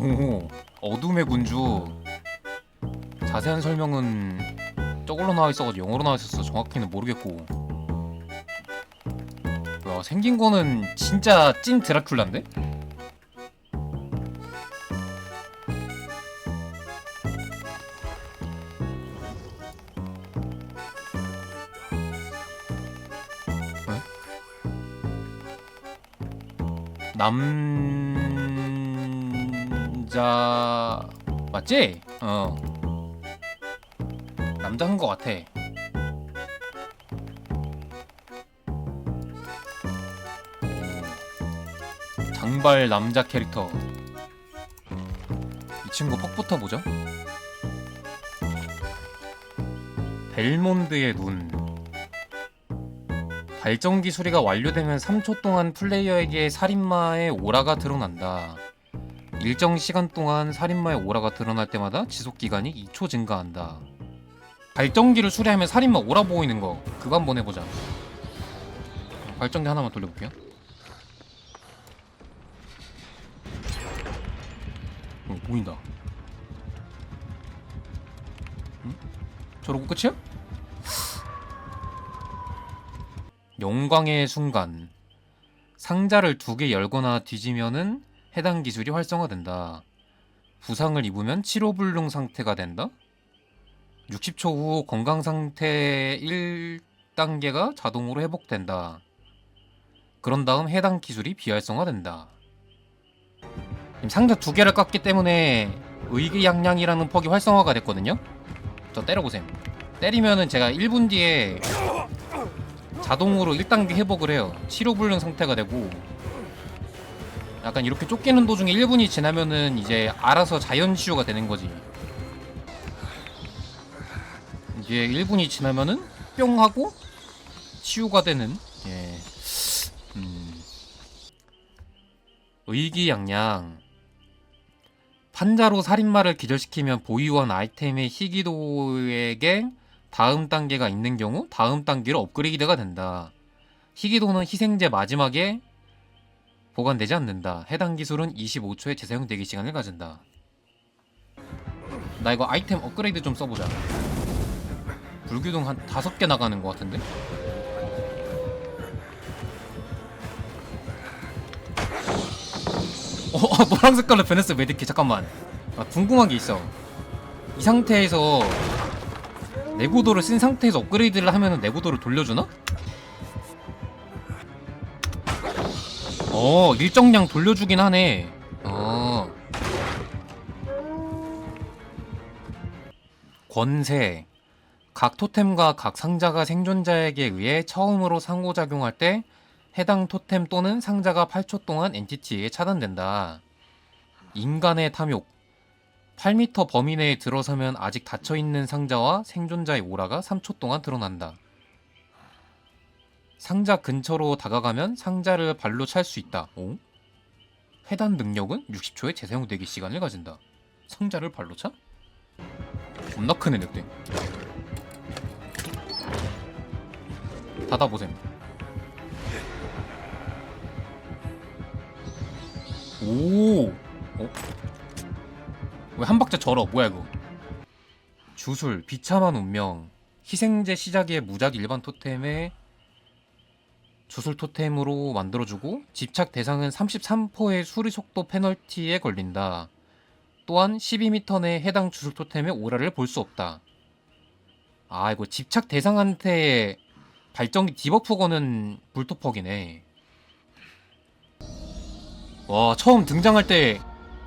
오 어둠의 군주. 자세한 설명은 저걸로 나와 있어가지고 영어로 나와 있어서 정확히는 모르겠고. 뭐야 생긴 거는 진짜 찐 드라큘라인데? 남 자 맞지? 어 남자인 것 같아. 오. 장발 남자 캐릭터. 이 친구 퍽부터 보죠. 벨몬드의 눈. 발전기 수리가 완료되면 3초 동안 플레이어에게 살인마의 오라가 드러난다. 일정 시간 동안 살인마의 오라가 드러날 때마다 지속 기간이 2초 증가한다. 발전기를 수리하면 살인마 오라 보이는 거 그거 한번 해보자. 발전기 하나만 돌려볼게요. 어, 보인다. 응? 저러고 끝이야? 영광의 순간 상자를 두 개 열거나 뒤지면은 해당 기술이 활성화된다. 부상을 입으면 치료불능 상태가 된다. 60초 후 건강 상태 1단계가 자동으로 회복된다. 그런 다음 해당 기술이 비활성화된다. 상자 두 개를 깠기 때문에 의기양양이라는 퍽이 활성화가 됐거든요. 저 때려보셈. 때리면은 제가 1분 뒤에 자동으로 1단계 회복을 해요. 치료불능 상태가 되고 약간 이렇게 쫓기는 도중에 1분이 지나면은 이제 알아서 자연 치유가 되는 거지. 이제 1분이 지나면은 뿅 하고 치유가 되는 예. 음. 의기양양 판자로 살인마를 기절시키면 보유한 아이템의 희귀도에게 다음 단계가 있는 경우 다음 단계로 업그레이드가 된다. 희귀도는 희생제 마지막에 보관되지 않는다. 해당 기술은 25초의 재사용 대기 시간을 가진다. 나 이거 아이템 업그레이드 좀 써보자. 불규동 한 다섯 개 나가는 것 같은데? 어, 어 노란 색깔로 변했어 메디키 잠깐만. 아, 궁금한 게 있어. 이 상태에서 내구도를 쓴 상태에서 업그레이드를 하면 은 내구도를 돌려주나? 어 일정량 돌려주긴 하네. 어. 권세. 각 토템과 각 상자가 생존자에게 의해 처음으로 상호작용할 때 해당 토템 또는 상자가 8초 동안 엔티티에 차단된다. 인간의 탐욕. 8m 범위 내에 들어서면 아직 닫혀있는 상자와 생존자의 오라가 3초 동안 드러난다. 상자 근처로 다가가면 상자를 발로 찰 수 있다. 오? 해당 능력은 60초의 재사용 대기 시간을 가진다. 상자를 발로 차? 겁나 크네 늑대. 닫아보셈. 오! 어? 왜 한 박자 절어? 뭐야 이거? 주술, 비참한 운명, 희생제 시작의 무작 일반 토템에 주술 토템으로 만들어주고 집착 대상은 33%의 수리 속도 페널티에 걸린다. 또한 12m 내에 해당 주술 토템의 오라를 볼 수 없다. 아 이거 집착 대상한테 발전기 디버프 거는 불토퍽이네. 와 처음 등장할 때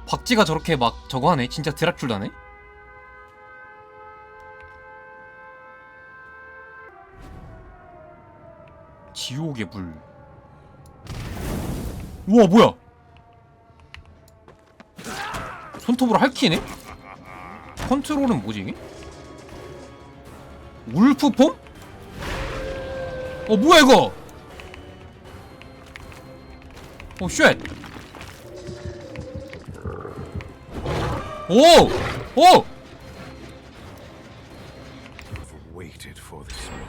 박쥐가 저렇게 막 저거 하네. 진짜 드라큘라네. 지옥의 불. 우와 뭐야? 손톱으로 할퀴네? 컨트롤은 뭐지? 울프폼? 어 뭐야 이거? 오 쉣! 오! 오!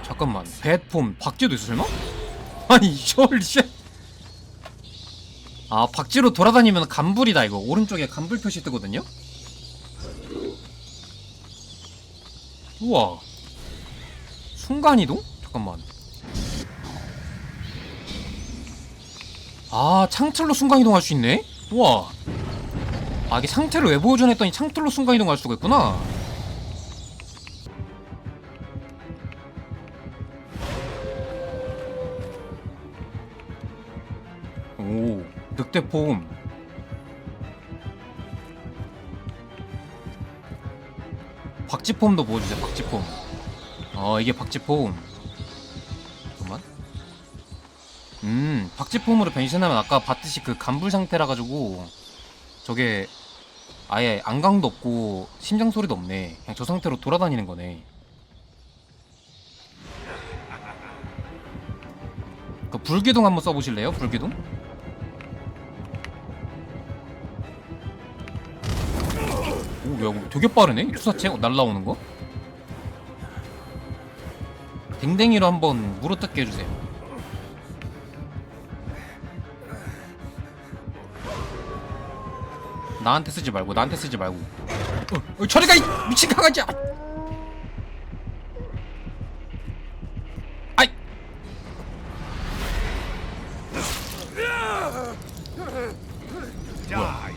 잠깐만 배폼 박쥐도 있어 설마? 아니 셜 쉣! 아 박쥐로 돌아다니면 간불이다 이거 오른쪽에 간불 표시 뜨거든요 우와 순간이동? 잠깐만 아 창틀로 순간이동할 수 있네? 우와 아 이게 상태를 외부 보존했더니 창틀로 순간이동할 수가 있구나 오 늑대 폼 박쥐폼도 보여주세요 박쥐폼 어 이게 박쥐폼 잠깐만. 음 박쥐폼으로 변신하면 아까 봤듯이 그 간불 상태라 가지고 저게 아예 안강도 없고 심장 소리도 없네. 그냥 저 상태로 돌아다니는 거네. 그 불기둥 한번 써보실래요? 불기둥? 되게 빠르네? 투사체 날라오는 거? 댕댕이로 한번 물어뜯게 해주세요. 나한테 쓰지 말고 나한테 쓰지 말고. 어, 어, 저리가 이 미친 강아지야! 아이! 뭐야